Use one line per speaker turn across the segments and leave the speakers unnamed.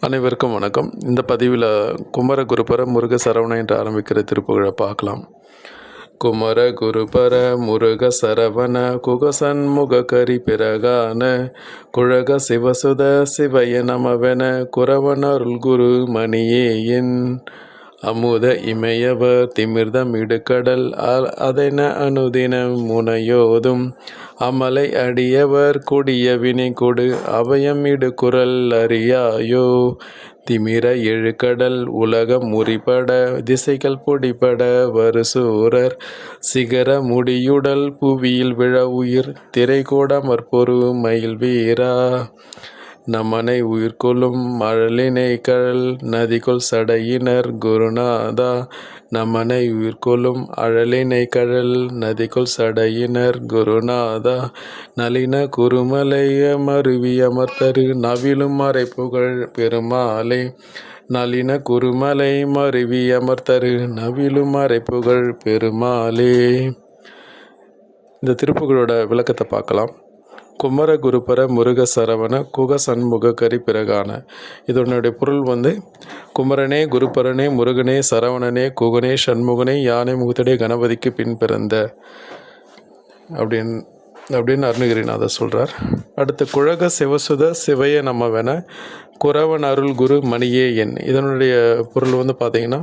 அனைவருக்கும் வணக்கம். இந்த பதிவில் குமர குருபர முருக சரவண என்று ஆரம்பிக்கிற திருப்புகழை பார்க்கலாம். குமர குருபர முருக சரவண குகசன்முக கரி பிறகான குழக சிவசுத சிவய நமவென குரவனருள் குரு மணியே என். அமுத இமயவர் திமிர்தம் இடுக்கடல் அ- அதென அனுதினம் முனையோதும் அமலை அடியவர் கொடிய வினை கொடு அவயம் இடு குரல் அறியாயோ. திமிர எழுக்கடல் உலகம் முறிபட திசைகள் பொடிபட வருசூரர். சிகர முடியுடல் புவியில் விழ உயிர் திரைகோடமற் பொறு மயில் வீரா. நமனை உயிர்கொள்ளும் மழலினை கழல் நதிகொள் சடையினர் குருநாதா. நமனை உயிர்கொள்ளும் அழலினை கழல் நதிகொள் சடையினர் குருநாதா. நளின குருமலைய மருவி அமர்த்தரு நவிலும் மறை புகழ் பெருமாளே. நளின குருமலை மருவி அமர்த்தரு நவிலும் மறை புகழ் பெருமாளே. இந்த திருப்புகளோட விளக்கத்தை பார்க்கலாம். குமர குருபர முருக சரவண குக சண்முக கரி பிறகான. இதனுடைய பொருள் வந்து குமரனே குருபரனே முருகனே சரவணனே குகனே சண்முகனே யானை முகத்தடே கணபதிக்கு பின் பிறந்த. அப்படின்னு அப்படின்னு அருணகிரிநாதர் சொல்கிறார் அடுத்து குழக சிவசுத சிவைய நமவென குறவன் அருள் குரு மணியே என். இதனுடைய பொருள் வந்து பார்த்தீங்கன்னா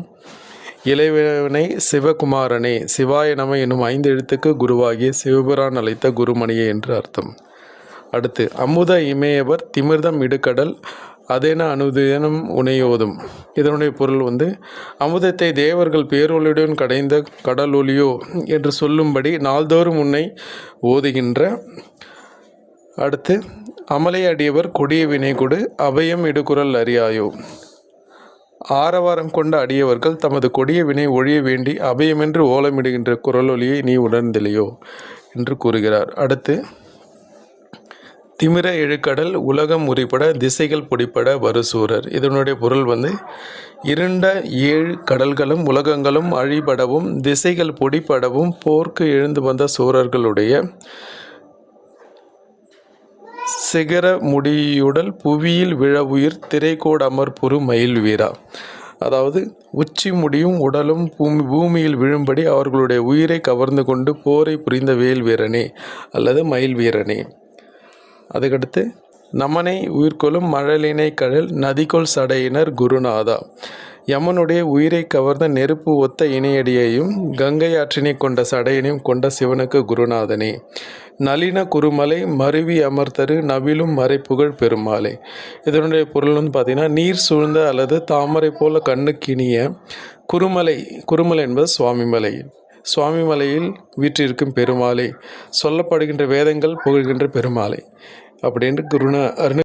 இளைவனை சிவகுமாரனே சிவாய நம என்னும் ஐந்து எழுத்துக்கு குருவாகிய சிவபுரான் அழைத்த குருமணியே என்று அர்த்தம். அடுத்து அமுத இமயவர் திமிர்தம் இடுக்கடல் அதேன அனுதினம் உனையோதும். இதனுடைய பொருள் வந்து அமுதத்தை தேவர்கள் பேரொலியுடன் கடைந்த கடல் ஒளியோ என்று சொல்லும்படி நாள்தோறும் உன்னை ஓதுகின்ற. அடுத்து அமலை அடியவர் கொடிய வினை கொடு அபயம் இடுகுரல் அறியாயோ. ஆரவாரம் கொண்ட அடியவர்கள் தமது கொடிய வினை ஒழிய வேண்டி அபயமென்று ஓலமிடுகின்ற குரலொலியை நீ உணர்ந்திலையோ என்று கூறுகிறார். அடுத்து திமிர எழுக்கடல் உலகம் உரிப்பட திசைகள் பொடிப்பட வருசூரர் இதனுடைய பொருள் வந்து இருண்ட ஏழு கடல்களும் உலகங்களும் அழிபடவும் திசைகள் பொடிப்படவும் போர்க்கு எழுந்து வந்த சூரர்களுடைய சிகர முடியுடல் புவியில் விழ உயிர் திரைக்கோடு அமர்புரு மயில் வீரா. அதாவது உச்சி முடியும் உடலும் பூமி பூமியில் விழும்படி அவர்களுடைய உயிரை கவர்ந்து கொண்டு போரை புரிந்த வேல் வீரனே அல்லது மயில் வீரனே. அதுக்கடுத்து நமனை உயிர்கொள்ளும் மழலினை கழல் நதிகொள் சடையினர் குருநாதா. யமனுடைய உயிரை கவர்ந்த நெருப்பு ஒத்த இணையடியையும் கங்கை ஆற்றினை கொண்ட சடையினையும் கொண்ட சிவனுக்கு குருநாதனே. நளின குருமலை மருவி அமர்த்தரு நவிலும் மறைப்புகழ் பெருமாளே. இதனுடைய பொருள் வந்து பார்த்தீங்கன்னா நீர் சூழ்ந்த அல்லது தாமரை போல கண்ணுக்கினிய குருமலை குருமலை என்பது சுவாமிமலை. சுவாமிமலையில் வீற்றிருக்கும் பெருமாளை சொல்லப்படுகின்ற வேதங்கள் புகழ்கின்ற பெருமாளை அப்படின்ட்டு குருண அருண